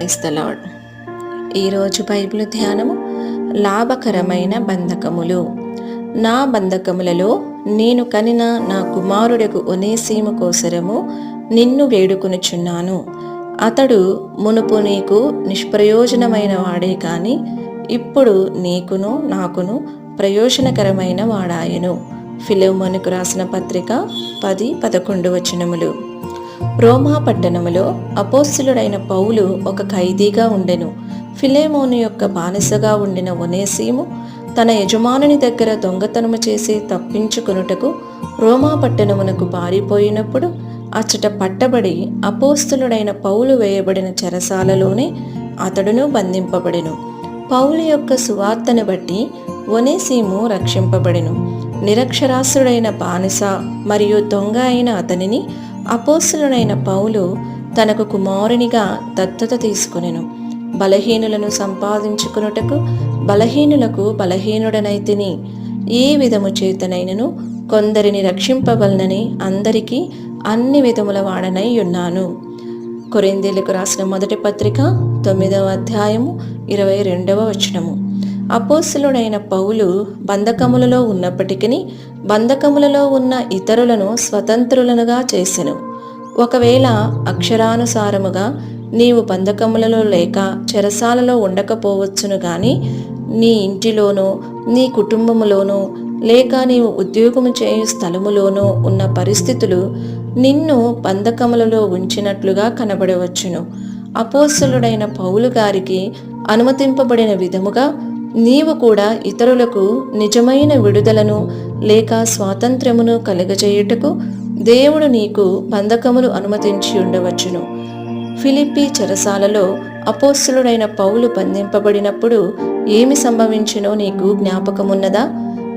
క్రైస్తలాడ్. ఈరోజు బైబిల్ ధ్యానము లాభకరమైన బంధకములు. నా బంధకములలో నేను కనిన నా కుమారుడకు ఒనేసీము కోసరము నిన్ను వేడుకొనుచున్నాను. అతడు మునుపు నీకు నిష్ప్రయోజనమైన వాడే కాని ఇప్పుడు నీకును నాకును ప్రయోజనకరమైన వాడాయను. ఫిలోమోనుకు రాసిన పత్రిక పది పదకొండు వచనములు. రోమా పట్టణములో అపోస్తులుడైన పౌలు ఒక ఖైదీగా ఉండెను. ఫిలేమోను యొక్క బానిసగా ఉండిన ఒనేసీము తన యజమానుని దగ్గర దొంగతనము చేసి తప్పించుకొనుటకు రోమా పట్టణమునకు పారిపోయినప్పుడు అచ్చట పట్టబడి అపోస్తులుడైన పౌలు వేయబడిన చెరసాలలోనే అతడును బంధింపబడెను. పౌలు యొక్క సువార్తను బట్టి ఒనేసీము రక్షింపబడెను. నిరక్షరాస్యుడైన బానిస మరియు దొంగ అయిన అతనిని అపోస్తులుడైన పౌలు తనకు కుమారునిగా దత్తత తీసుకొనెను. బలహీనులను సంపాదించుకునుటకు బలహీనులకు బలహీనుడనైతిని ఏ విధము చేతనైనను కొందరిని రక్షింపవలనని అందరికీ అన్ని విధముల వాడనై ఉన్నాను. కొరిందేలకు రాసిన మొదటి పత్రిక తొమ్మిదవ అధ్యాయము ఇరవై రెండవ వచనము. అపోస్తులుడైన పౌలు బంధకములలో ఉన్నప్పటికీ బంధకములలో ఉన్న ఇతరులను స్వతంత్రులనుగా చేసెను. ఒకవేళ అక్షరానుసారముగా నీవు బంధకములలో లేక చెరసాలలో ఉండకపోవచ్చును గాని నీ ఇంటిలోనో నీ కుటుంబములోనో లేక నీవు ఉద్యోగము చేయు స్థలములోనో ఉన్న పరిస్థితులు నిన్ను బంధకములలో ఉంచినట్లుగా కనబడవచ్చును. అపోస్తులుడైన పౌలు గారికి అనుమతింపబడిన విధముగా నీవు కూడా ఇతరులకు నిజమైన విడుదలను లేక స్వాతంత్ర్యమును కలుగజేయుటకు దేవుడు నీకు బంధకములు అనుమతించి ఉండవచ్చును. ఫిలిప్పీ చెరసాలలో అపోస్తులుడైన పౌలు బంధింపబడినప్పుడు ఏమి సంభవించినో నీకు జ్ఞాపకమున్నదా?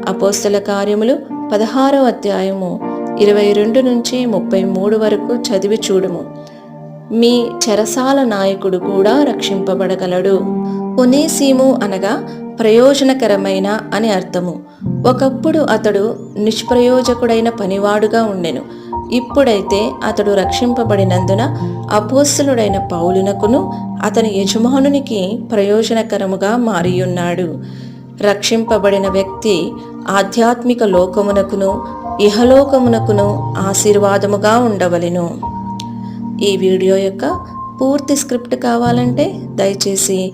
అపోస్తుల కార్యములు పదహారో అధ్యాయము ఇరవై రెండు నుంచి ముప్పై మూడు వరకు చదివి చూడుము. మీ చెరసాల నాయకుడు కూడా రక్షింపబడగలడు. ఒనేసీము అనగా ప్రయోజనకరమైన అని అర్థము. ఒకప్పుడు అతడు నిష్ప్రయోజకుడైన పనివాడుగా ఉండెను. ఇప్పుడైతే అతడు రక్షింపబడినందున అపోస్తులుడైన పౌలునకును అతని యజమానునికి ప్రయోజనకరముగా మారియున్నాడు. రక్షింపబడిన వ్యక్తి ఆధ్యాత్మిక లోకమునకును ఇహలోకమునకును ఆశీర్వాదముగా ఉండవలెను. ఈ వీడియో యొక్క పూర్తి స్క్రిప్ట్ కావాలంటే దయచేసి